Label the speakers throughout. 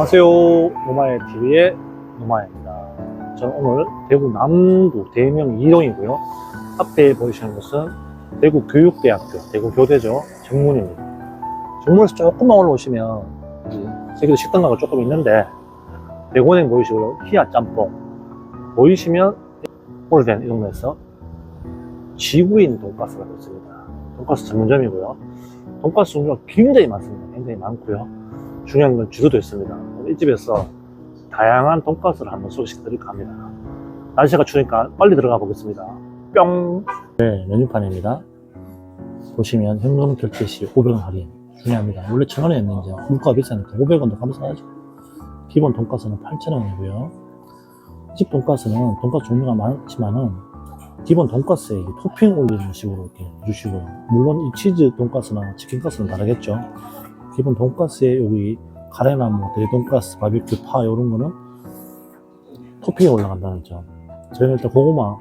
Speaker 1: 안녕하세요. 노마의 TV의 노마입니다. 저는 오늘 대구 남구 대명 2동이고요. 앞에 보이시는 곳은 대구 교육대학교, 대구 교대죠. 정문입니다. 정문에서 조금만 올라오시면 이 세계도 식당가가 조금 있는데 대구은행 보이시고요. 희야 짬뽕 보이시면 오래된 이 동네에서 지구인 돈가스가 있습니다. 돈가스 전문점이고요. 돈가스 종류가 굉장히 많습니다. 굉장히 많고요. 중요한 건 주류도 있습니다. 이 집에서 다양한 돈가스를 한번 소개시켜 드릴까 합니다. 날씨가 추우니까 빨리 들어가 보겠습니다. 뿅! 네, 메뉴판입니다. 보시면 현금 결제 시 500원 할인 중요합니다. 원래 1000원이었는데 물가가 비싸니까 500원도 감사하죠. 기본 돈가스는 8,000원이고요. 집 돈가스는 돈가스 종류가 많지만은 기본 돈가스에 토핑 올리는 식으로 이렇게 주시고요. 물론 이 치즈 돈가스나 치킨 가스는 다르겠죠. 기본 돈가스에 여기 카레나무, 대돈가스, 바비큐, 파 이런 거는 토핑이 올라간다는 점. 저희는 일단 고구마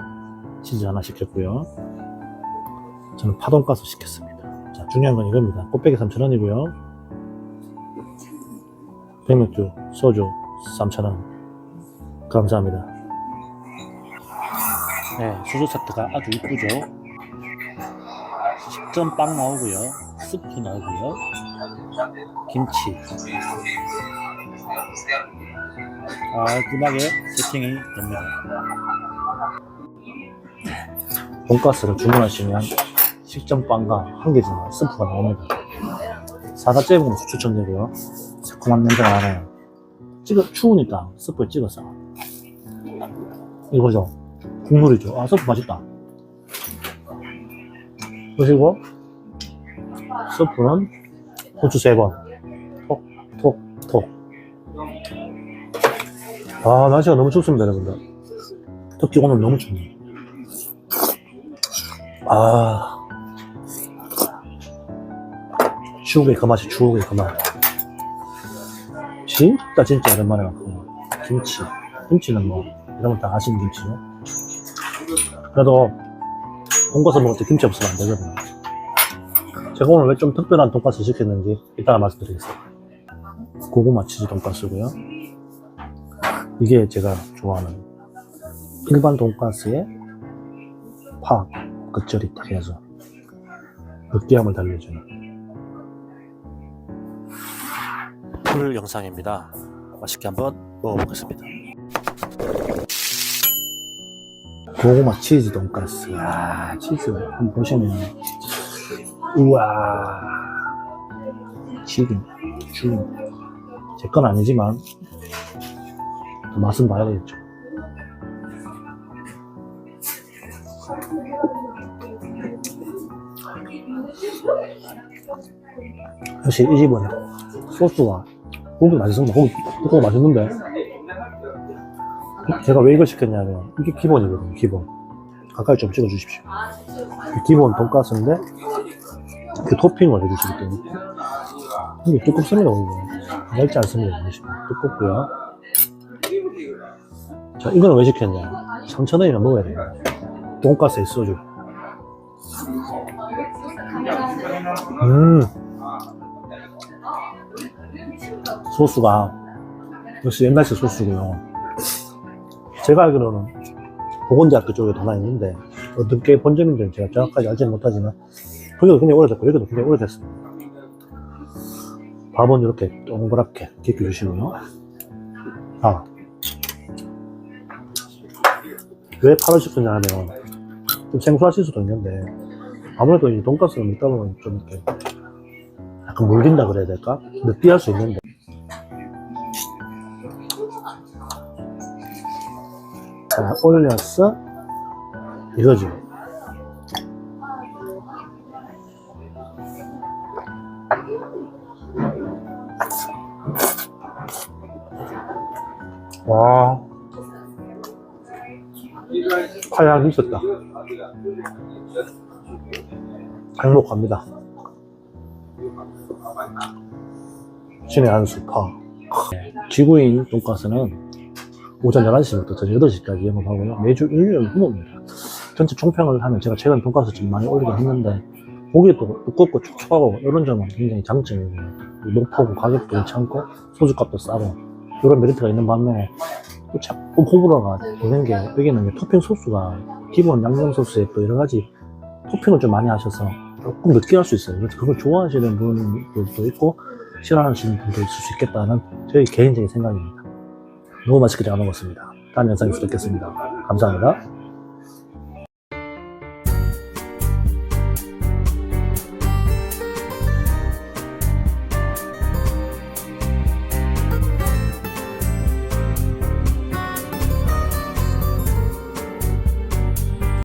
Speaker 1: 치즈 하나 시켰고요. 저는 파돈가스 시켰습니다. 자, 중요한 건 이겁니다. 꽃배기 3,000원이고요. 백맥주, 소주 3,000원. 감사합니다. 네, 수저 세트가 아주 이쁘죠. 식전 빵 나오고요. 스프 나오고요. 김치. 깔끔하게 세팅이 됩니다. 돈가스를 주문하시면 식전빵과 한 개지만 스프가 나옵니다. 사다째 먹는 거 추천드리고요. 새콤한 냄새가 나네요. 찍어, 추우니까 스프에 찍어서. 이거죠. 국물이죠. 아, 스프 맛있다. 그리고 스프는 고추 세 번. 톡, 톡, 톡. 아, 날씨가 너무 춥습니다, 여러분들. 특히 오늘 너무 춥네요. 아. 추억의 그 맛이 추억의 그 맛. 진짜 진짜 오랜만에 먹고. 김치. 김치는 뭐, 여러분 다 아시는 김치죠? 그래도, 돈가스 먹을 때 김치 없으면 안 되거든요. 제가 오늘 왜 좀 특별한 돈가스 시켰는지 이따가 말씀드리겠습니다. 고구마 치즈 돈가스고요. 이게 제가 좋아하는 일반 돈가스에 파, 겉절이 딱 해서 느끼함을 달려주는 풀 영상입니다. 맛있게 한번 먹어보겠습니다. 고구마 치즈 돈가스. 아, 치즈 한번 보시면. 우와. 지금 죽임 제건 아니지만 또 맛은 봐야 되겠죠. 역시 이 집은 소스와 고기 맛있습니다 고기, 고기 맛있는데 제가 왜 이걸 시켰냐면 이게 기본이거든요 기본. 가까이 좀 찍어 주십시오. 기본 돈가스인데 그 토핑을 해주시기 때문에. 이게 두껍습니다 오늘. 얇지 않습니다 두껍고요. 자 이거는 왜 시켰냐. 3,000원이면 먹어야 돼요. 돈가스에 소주. 음. 소스가 역시 옛날식 소스고요 제가 알기로는 보건대학교 쪽에 하나 있는데 어떤 게 본 점인지는 제가 정확하게 알지는 못하지만 거기도 굉장히 오래됐고 여기도 굉장히 오래됐습니다 밥은 이렇게 동그랗게 깊게 주시고요 아. 왜 파를 시켰냐 하면 좀 생소하실 수도 있는데 아무래도 이 돈가스를 먹다 보면 좀 이렇게 약간 물린다 그래야 될까? 느끼할 수 있는데 자, 올려서 이거죠. 와, 파향이 있었다. 행복합니다. 신의 한수 파. 지구인 돈가스는 오전 11시부터 저녁 8시까지 영업하고요. 매주 일요일 후입니다 전체 총평을 하면 제가 최근 돈가스 좀 많이 올리긴 했는데 고기도 두껍고 촉촉하고 이런 점은 굉장히 장점이고요. 높고 가격도 괜찮고 소주값도 싸고 이런 메리트가 있는 반면에 또 자꾸 호불호가 있는 게 여기는 이제 토핑 소스가 기본 양념 소스에 또 여러 가지 토핑을 좀 많이 하셔서 조금 느끼할 수 있어요. 그래서 그걸 좋아하시는 분들도 있고 싫어하시는 분도 있을 수 있겠다는 저희 개인적인 생각입니다. 너무 맛있게 잘 먹었습니다. 다음 영상에서 뵙겠습니다. 감사합니다.